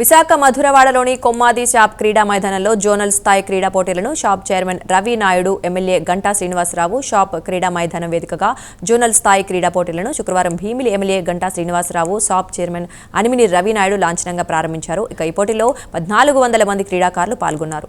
Visakha మధురవాడలోని Kommadi shop క్రీడా మైదానంలో zonal స్థాయి క్రీడా పోటీలను SAAP chairman Ravi Naidu MLA Ganta Srinivasarao SAAP క్రీడా మైదానం వేదికగా జోనల్ స్థాయి క్రీడా పోటీలను శుక్రవారం Bheemili MLA Ganta Srinivasarao SAAP chairman Animini Ravi Naidu లాంఛనంగా ప్రారంభించారు. ఇక ఈ పోటీలో పద్నాలుగు వందల మంది క్రీడాకారులు పాల్గొన్నారు.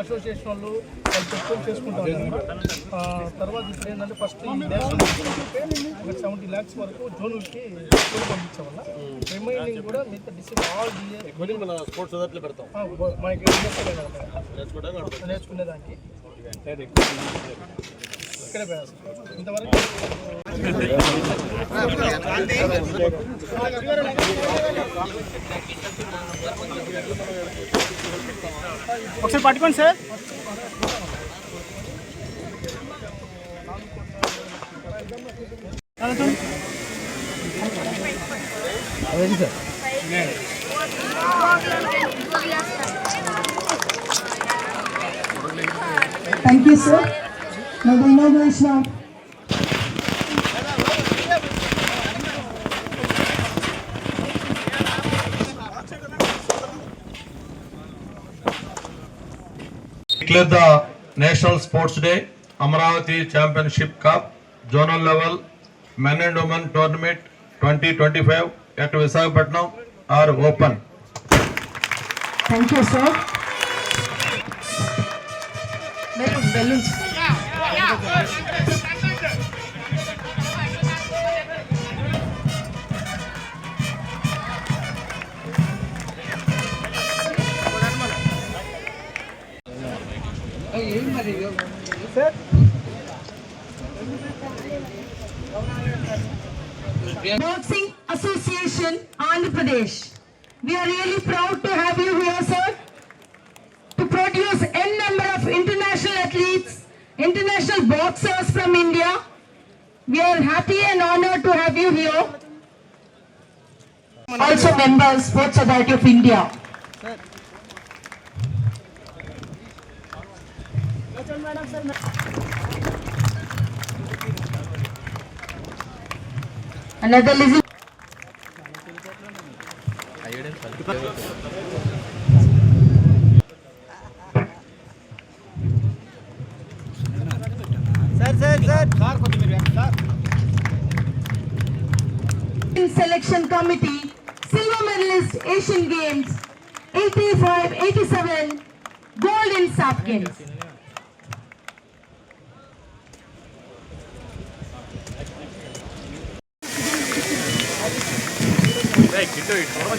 అసోసియేషన్ వాళ్ళు వాళ్ళు చెప్పుకొని చేసుకుంటాం ఆ, తర్వాత ఇప్పుడు ఏంటంటే ఫస్ట్ ఒక సెవెంటీ ల్యాక్స్ వరకు జోన్లకి పంపించే వల్ల రిమైనింగ్ కూడా మిగతా డిస్ట్రిక్ట్ ఆల్ స్పోర్ట్స్ పెడతాం. మనకి. నేర్చుకునేదానికి ఇక్కడే పోయాలి ఇంతవరకు ఒకసారి పట్టుకోండి sir Thank you, sir. Now the inauguration of the National Sports Day, Amravati Championship Cup, Zonal Level, Men and Women Tournament 2025 at Visakhapatnam are open. Thank you, sir. Balloons, balloons. Boxing Association, Andhra Pradesh. We are really proud to have you here, sir, to produce n number of international athletes, international boxers from India. We are happy and honored to have you here. Also members, Sports Authority of India. Another sir sir sir కొద్దిగా sir selection committee silver medallist Asian games 85 87 gold in sub games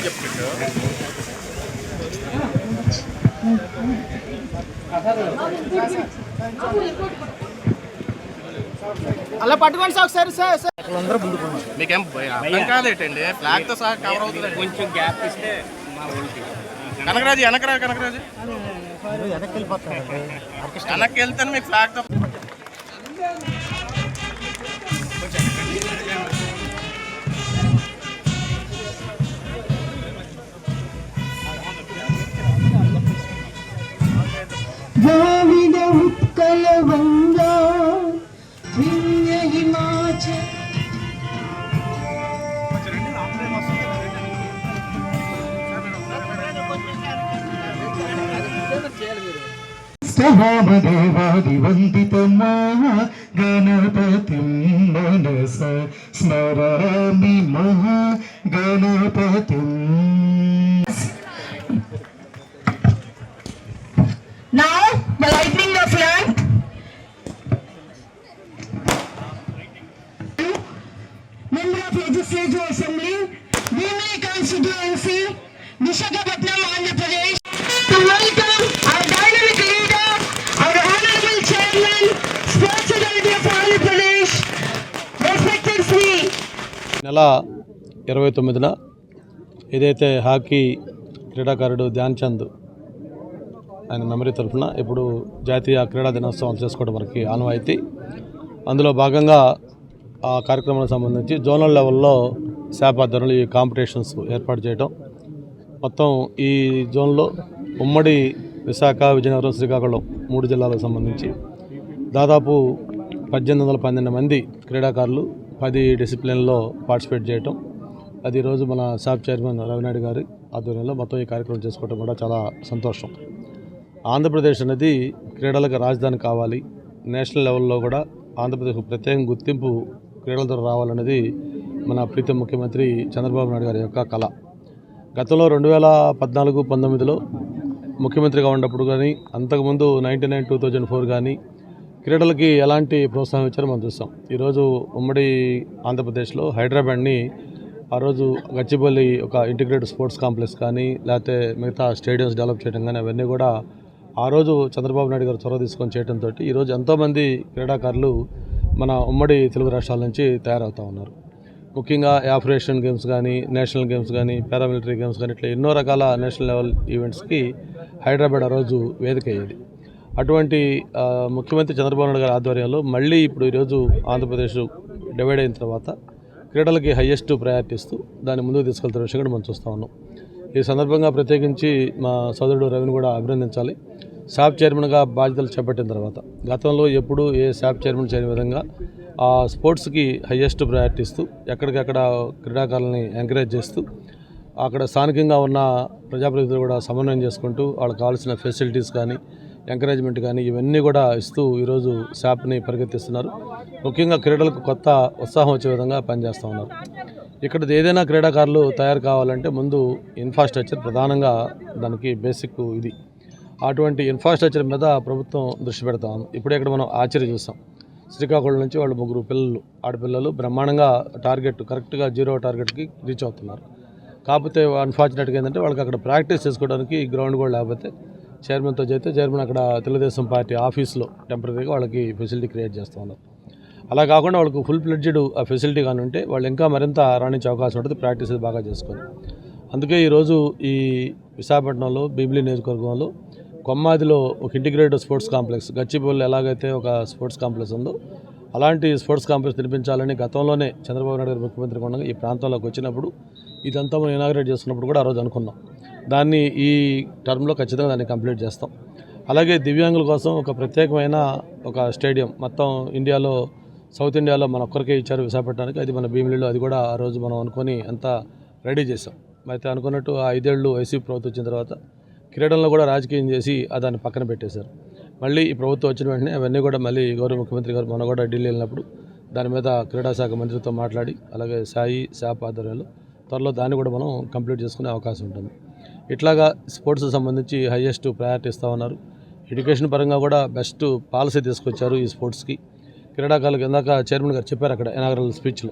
చెప్పు అలా పట్టుకోండి sir ఒకసారి sir sir. మీకేం అర్థం కాదేటండి ఫ్లాగ్తో సహా cover అవుతుంది. కొంచెం గ్యాప్ ఇస్తే కనకరాజు వెనకరా కనకరాజు? వెనక్కి వెళ్తాను మీకు ఫ్లాగ్తో స్తవామదేవాదివందితమా గణపతిం మనస స్మరామి మహా గణపతిం నెల ఇరవై తొమ్మిదిన ఏదైతే హాకీ క్రీడాకారుడు ధ్యాన్ చంద్ ఆయన మెమరీ తరఫున ఇప్పుడు జాతీయ క్రీడా దినోత్సవం చేసుకోవడం మనకి ఆనవాయితీ. అందులో భాగంగా ఆ కార్యక్రమానికి సంబంధించి జోనల్ లెవెల్లో శాప్ ఈ కాంపిటీషన్స్ ఏర్పాటు చేయడం మొత్తం ఈ జోన్లో ఉమ్మడి విశాఖ విజయనగరం శ్రీకాకుళం మూడు జిల్లాలకు సంబంధించి దాదాపు పద్దెనిమిది వందల పన్నెండు మంది క్రీడాకారులు పది డిసిప్లిన్లో పార్టిసిపేట్ చేయటం. అది ఈరోజు మన సాబ్ చైర్మన్ రవినాయుడు గారి ఆధ్వర్యంలో మొత్తం ఈ కార్యక్రమం చేసుకోవడం కూడా చాలా సంతోషం. ఆంధ్రప్రదేశ్ అనేది క్రీడలకు రాజధాని కావాలి. నేషనల్ లెవెల్లో కూడా ఆంధ్రప్రదేశ్ ప్రత్యేక గుర్తింపు క్రీడల ద్వారా రావాలనేది మన ప్రీతం ముఖ్యమంత్రి చంద్రబాబు నాయుడు గారి యొక్క కళ. గతంలో రెండు వేల పద్నాలుగు పంతొమ్మిదిలో ముఖ్యమంత్రిగా ఉన్నప్పుడు కానీ అంతకుముందు ninety nine two thousand four కానీ క్రీడలకి ఎలాంటి ప్రోత్సాహం ఇచ్చారో మనం చూస్తాం. ఈరోజు ఉమ్మడి ఆంధ్రప్రదేశ్లో హైదరాబాద్ని ఆ రోజు గచ్చిబౌలి ఒక ఇంటిగ్రేటెడ్ స్పోర్ట్స్ కాంప్లెక్స్ కానీ లేకపోతే మిగతా స్టేడియంస్ డెవలప్ చేయడం కానీ అవన్నీ కూడా ఆ రోజు చంద్రబాబు నాయుడు గారు చొరవ తీసుకొని చేయడంతో ఈరోజు ఎంతోమంది క్రీడాకారులు మన ఉమ్మడి తెలుగు రాష్ట్రాల నుంచి తయారవుతూ ఉన్నారు. ముఖ్యంగా ఆఫ్రేషన్ గేమ్స్ కానీ నేషనల్ గేమ్స్ కానీ పారామిలిటరీ గేమ్స్ కానీ ఇట్లా ఎన్నో రకాల నేషనల్ లెవెల్ ఈవెంట్స్కి హైదరాబాద్ ఆ రోజు వేదిక అయ్యేది. అటువంటి ముఖ్యమంత్రి చంద్రబాబు నాయుడు గారి ఆధ్వర్యంలో మళ్ళీ ఇప్పుడు ఈరోజు ఆంధ్రప్రదేశ్ డివైడ్ అయిన తర్వాత క్రీడలకి హయ్యెస్ట్ ప్రయారిటీ ఇస్తూ దాన్ని ముందుకు తీసుకెళ్తున్న విషయం కూడా మనం చూస్తూ ఉన్నాం. ఈ సందర్భంగా ప్రత్యేకించి మా సోదరుడు రవిని కూడా అభినందించాలి. శాప్ చైర్మన్గా బాధ్యతలు చేపట్టిన తర్వాత గతంలో ఎప్పుడు ఏ శాప్ చైర్మన్ చేయని విధంగా ఆ స్పోర్ట్స్కి హయ్యెస్ట్ ప్రయారిటీ ఇస్తూ ఎక్కడికక్కడ క్రీడాకారులని ఎంకరేజ్ చేస్తూ అక్కడ స్థానికంగా ఉన్న ప్రజాప్రతినిధులు కూడా సమన్వయం చేసుకుంటూ వాళ్ళకి కావాల్సిన ఫెసిలిటీస్ కానీ ఎంకరేజ్మెంట్ కానీ ఇవన్నీ కూడా ఇస్తూ ఈరోజు షాప్ని పరిగెత్తిస్తున్నారు. ముఖ్యంగా క్రీడలకు కొత్త ఉత్సాహం వచ్చే విధంగా పనిచేస్తూ ఉన్నారు. ఇక్కడ ఏదైనా క్రీడాకారులు తయారు కావాలంటే ముందు ఇన్ఫ్రాస్ట్రక్చర్ ప్రధానంగా దానికి బేసిక్ ఇది. అటువంటి ఇన్ఫ్రాస్ట్రక్చర్ మీద ప్రభుత్వం దృష్టి పెడతా ఉంది. ఇప్పుడే ఇక్కడ మనం ఆశ్చర్య చూస్తాం శ్రీకాకుళం నుంచి వాళ్ళు ముగ్గురు పిల్లలు ఆడపిల్లలు బ్రహ్మాండంగా టార్గెట్ కరెక్ట్గా జీరో టార్గెట్కి రీచ్ అవుతున్నారు. కాకపోతే అన్ఫార్చునేట్గా ఏంటంటే వాళ్ళకి అక్కడ ప్రాక్టీస్ చేసుకోవడానికి గ్రౌండ్ కూడా లేకపోతే చైర్మన్తో చేస్తే చైర్మన్ అక్కడ తెలుగుదేశం పార్టీ ఆఫీస్లో టెంపరీగా వాళ్ళకి ఫెసిలిటీ క్రియేట్ చేస్తూ ఉన్నారు. అలా కాకుండా వాళ్ళకు ఫుల్ ఫ్లెడ్జ్డ్ ఆ ఫెసిలిటీ కానీ ఉంటే వాళ్ళు ఇంకా మరింత రాణించే అవకాశం ఉంటుంది ప్రాక్టీస్ బాగా చేసుకొని. అందుకే ఈరోజు ఈ విశాఖపట్నంలో బీబ్లీ నియోజకవర్గంలో కొమ్మాదిలో ఒక ఇంటిగ్రేటెడ్ స్పోర్ట్స్ కాంప్లెక్స్ గచ్చిబౌలిలో ఎలాగైతే ఒక స్పోర్ట్స్ కాంప్లెక్స్ ఉందో అలాంటి స్పోర్ట్స్ కాంప్లెక్స్ నిర్మించాలని గతంలోనే చంద్రబాబు నాయుడు గారు ముఖ్యమంత్రి ఉండగా ఈ ప్రాంతంలోకి వచ్చినప్పుడు ఇదంతా మనం ఇనాగ్రేట్ చేస్తున్నప్పుడు కూడా ఆ రోజు అనుకున్నాం. దాన్ని ఈ టర్మ్లో ఖచ్చితంగా దాన్ని కంప్లీట్ చేస్తాం. అలాగే దివ్యాంగుల కోసం ఒక ప్రత్యేకమైన ఒక స్టేడియం మొత్తం ఇండియాలో సౌత్ ఇండియాలో మన ఒక్కరికే ఇచ్చారు విశాఖపట్నానికి. అది మన భీమిలీలో అది కూడా ఆ రోజు మనం అనుకొని అంతా రెడీ చేసాం అయితే అనుకున్నట్టు ఆ ఐదేళ్ళు వైసీపీ ప్రభుత్వం వచ్చిన తర్వాత క్రీడల్లో కూడా రాజకీయం చేసి దాన్ని పక్కన పెట్టేశారు. మళ్ళీ ఈ ప్రభుత్వం వచ్చిన వెంటనే అవన్నీ కూడా మళ్ళీ గౌరవ ముఖ్యమంత్రి గారు మొన్న కూడా ఢిల్లీ వెళ్ళినప్పుడు దాని మీద క్రీడా శాఖ మంత్రితో మాట్లాడి అలాగే సాయి శాప్ ఆధ్వర్యంలో త్వరలో దాన్ని కూడా మనం కంప్లీట్ చేసుకునే అవకాశం ఉంటుంది. ఇట్లాగా స్పోర్ట్స్ సంబంధించి హయ్యెస్ట్ ప్రయారిటీ ఇస్తూ ఉన్నారు. ఎడ్యుకేషన్ పరంగా కూడా బెస్ట్ పాలసీ తీసుకొచ్చారు ఈ స్పోర్ట్స్కి. క్రీడాకారులకు ఇందాక చైర్మన్ గారు చెప్పారు అక్కడ ఎనాగరల్ స్పీచ్లో.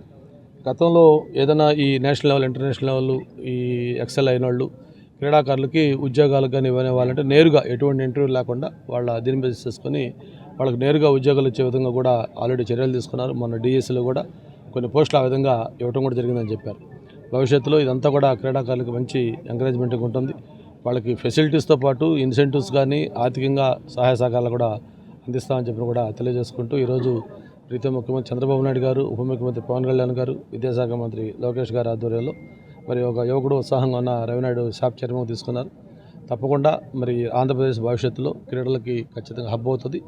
గతంలో ఏదైనా ఈ నేషనల్ లెవెల్ ఇంటర్నేషనల్ లెవెల్ ఈ ఎక్సెల్ అయిన వాళ్ళు క్రీడాకారులకి ఉద్యోగాలకు కానీ ఇవ్వని వాళ్ళంటే నేరుగా ఎటువంటి ఇంటర్వ్యూ లేకుండా వాళ్ళ దీని బేస్ చేసుకొని వాళ్ళకి నేరుగా ఉద్యోగాలు ఇచ్చే విధంగా కూడా ఆల్రెడీ చర్యలు తీసుకున్నారు. మన డిఎస్సీలో కూడా కొన్ని పోస్టులు ఆ విధంగా ఇవ్వడం కూడా జరిగిందని చెప్పారు. భవిష్యత్తులో ఇదంతా కూడా క్రీడాకారులకు మంచి ఎంకరేజ్మెంట్గా ఉంటుంది. వాళ్ళకి ఫెసిలిటీస్తో పాటు ఇన్సెంటివ్స్ కానీ ఆర్థికంగా సహాయ సహకారాలు కూడా అందిస్తామని చెప్పి కూడా తెలియజేసుకుంటూ ఈరోజు ప్రీతం ముఖ్యమంత్రి చంద్రబాబు నాయుడు గారు ఉప ముఖ్యమంత్రి పవన్ కళ్యాణ్ గారు విద్యాశాఖ మంత్రి లోకేష్ గారి ఆధ్వర్యంలో మరి ఒక యువకుడు ఉత్సాహంగా ఉన్న రవినాయుడు షాప్ చర్మం తీసుకున్నారు. తప్పకుండా మరి ఆంధ్రప్రదేశ్ భవిష్యత్తులో క్రీడలకి ఖచ్చితంగా హబ్ అవుతుంది.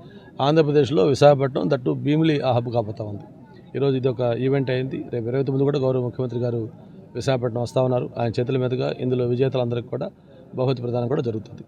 ఆంధ్రప్రదేశ్లో విశాఖపట్నం దట్టు భీమిలి ఆ హబ్ కాబోతా ఉంది. ఈరోజు ఇది ఒక ఈవెంట్ అయింది. రేపు ఇరవై తొమ్మిది కూడా గౌరవ ముఖ్యమంత్రి గారు విశాఖపట్నం వస్తూ ఉన్నారు. ఆయన చేతుల మీదుగా ఇందులో విజేతలందరికీ కూడా బహుమతి ప్రదానం కూడా జరుగుతుంది.